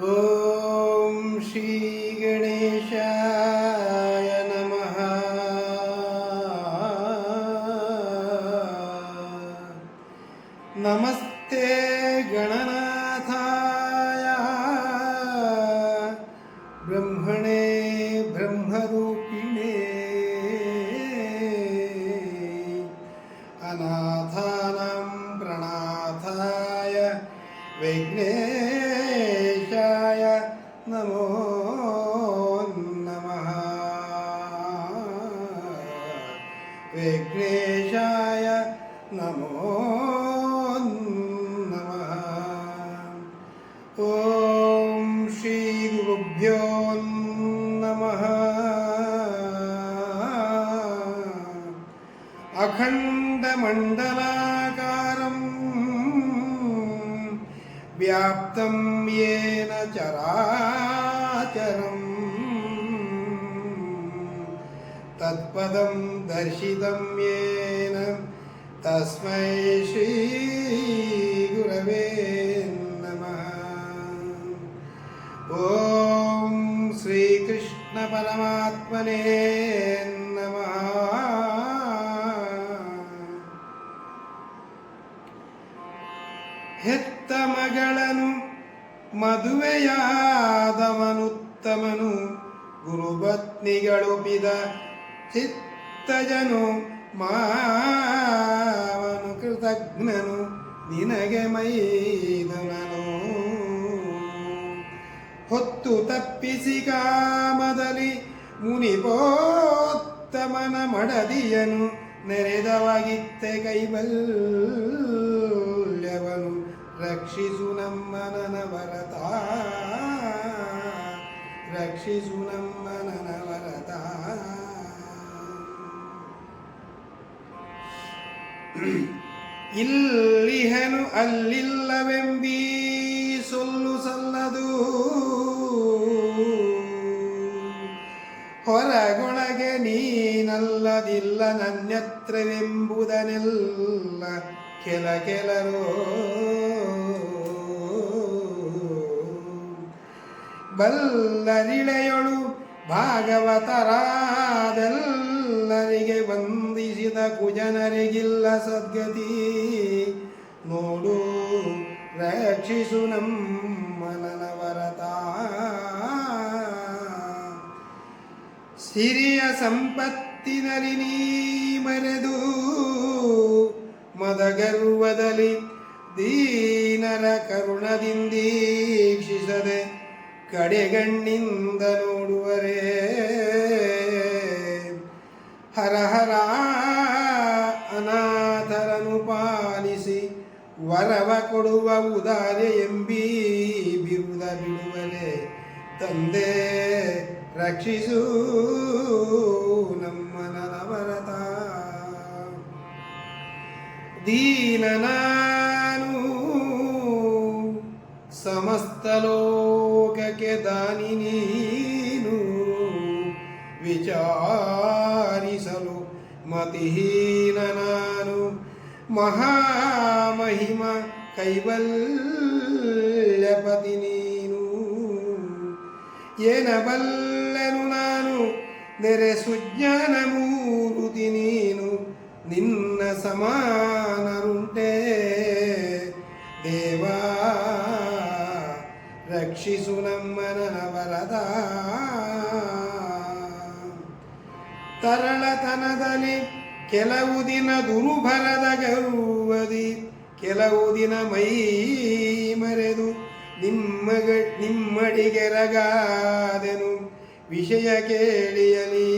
ॐ श्रीगणेशाय नमः नमस्ते വിഘ്നേശായ നമോ നമ. വിഘ്നേശായ നമോ നമ. ഓം ശ്രീ ഗുരുഭ്യോ നമ. അഖണ്ഡമണ്ഡലാ व्याप्तं येन चराचरम् तत्पदं दर्शितं येन तस्मै श्रीगुरवे नमः ॐ श्रीकृष्णपरमात्मने नमः ಹೆತ್ತ ಮಗಳನು ಮದುವೆಯಾದವನುತ್ತಮನು ಗುರುಪತ್ನಿಗಳುಪಿದ ಚಿತ್ತಜನು, ಮಾವನು ಕೃತಜ್ಞನು, ನಿನಗೆ ಮೈದನನು. ಹೊತ್ತು ತಪ್ಪಿಸಿ ಕಾಮದಲ್ಲಿ ಮುನಿಪೋತ್ತಮನ ಮಡದಿಯನು, ನೆರೆದವಾಗಿತ್ತೆ ಕೈಬಲ್ಯವನು. ರಕ್ಷಿಸು ನಮ್ಮ ನನವರತ ರಕ್ಷಿಸು ನಮ್ಮ ನನವರತ ಇಲ್ಲಿಹನು ಅಲ್ಲಿಲ್ಲವೆಂಬೀ ಸೊಲ್ಲು ಸಲ್ಲದು ಹೊರಗೊಳಗೆ ನೀನಲ್ಲದಿಲ್ಲ ನನ್ನತ್ರವೆಂಬುದನೆಲ್ಲ ಕೆಲ ಕೆಲರೋ ಬಲ್ಲರಿಳೆಯೊಳು ಭಾಗವತರಾದಲ್ಲರಿಗೆ ವಂದಿಸಿದ ಕುಜನರಿಗಿಲ್ಲ ಸದ್ಗತಿ. ನೋಡು, ರಕ್ಷಿಸು ನಮ್ಮ ನನವರತ ಸಿರಿಯ ಸಂಪತ್ತಿನಲ್ಲಿ ನೀ ಮರೆದು ಮದಗರ್ವದಲ್ಲಿ ದೀನರ ಕರುಣದಿಂದೀಕ್ಷಿಸದೆ ಕಡೆಗಣ್ಣಿಂದ ನೋಡುವರೇ. ಹರ ಹರ ಅನಾಥರನು ಪಾಲಿಸಿ ವರವ ಕೊಡುವ ಉದಾರೆ ಎಂಬಿ ಬಿರುದ ಬಿಡುವರೆ. ತಂದೆ, ರಕ್ಷಿಸು ನಮ್ಮನ ನವರತ ದೀನ ನಾನು ಸಮಸ್ತ ಲೋಕಕ್ಕೆ ದಾನಿ ನೀನು. ವಿಚಾರಿಸಲು ಮತಿಹೀನ ನಾನು. ಮಹಾಮಹಿಮ ಕೈವಲ್ಯಪತಿ ನೀನು. ಏನಬಲ್ಲನು ನಾನು? ನೆರೆ ಸುಜ್ಞಾನ ಮೂರುತಿ ನೀನು. ನಿನ್ನ ಸಮಾನರುಂಟೆ ರಕ್ಷಿಸು ನಮ್ಮ ತರಳತನದಲಿ ತರಳತನದಲ್ಲಿ ಕೆಲವು ದಿನ ದುರುಭರದ ಗರುವದಿ ಕೆಲವು ದಿನ ಮೈ ಮರೆದು ನಿಮ್ಮಗ ನಿಮ್ಮಡಿಗೆರಗಾದೆನು ವಿಷಯ ಕೇಳಿಯಲಿ.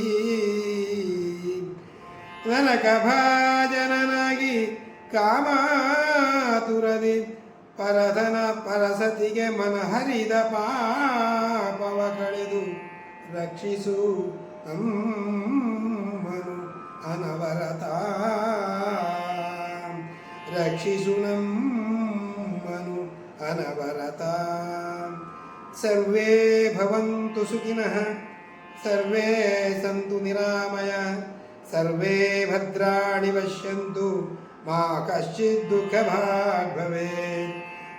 ನನಕ ಭಾಜನನಾಗಿ ಕಾಮಾತುರದಿ ಪರಧನ ಪರಸತಿಗೆ ಮನ ಹರಿದ ಪಾಪವ ಕಳೆದು ರಕ್ಷಿಸು ನಮ್ಮನು ಅನವರತ. ರಕ್ಷಿಸು ನಮ್ಮನು ಅನವರತ. ಸರ್ವೇ ಭವಂತು ಸುಖಿನಃ, ಸರ್ವೇ ಸಂತು ನಿರಾಮಯ, ಸರ್ವೇ ಭದ್ರಾಣಿ ಪಶ್ಯಂತು ಮಾ ಕಶ್ಚಿತ್ ದುಃಖ ಭವೇತ್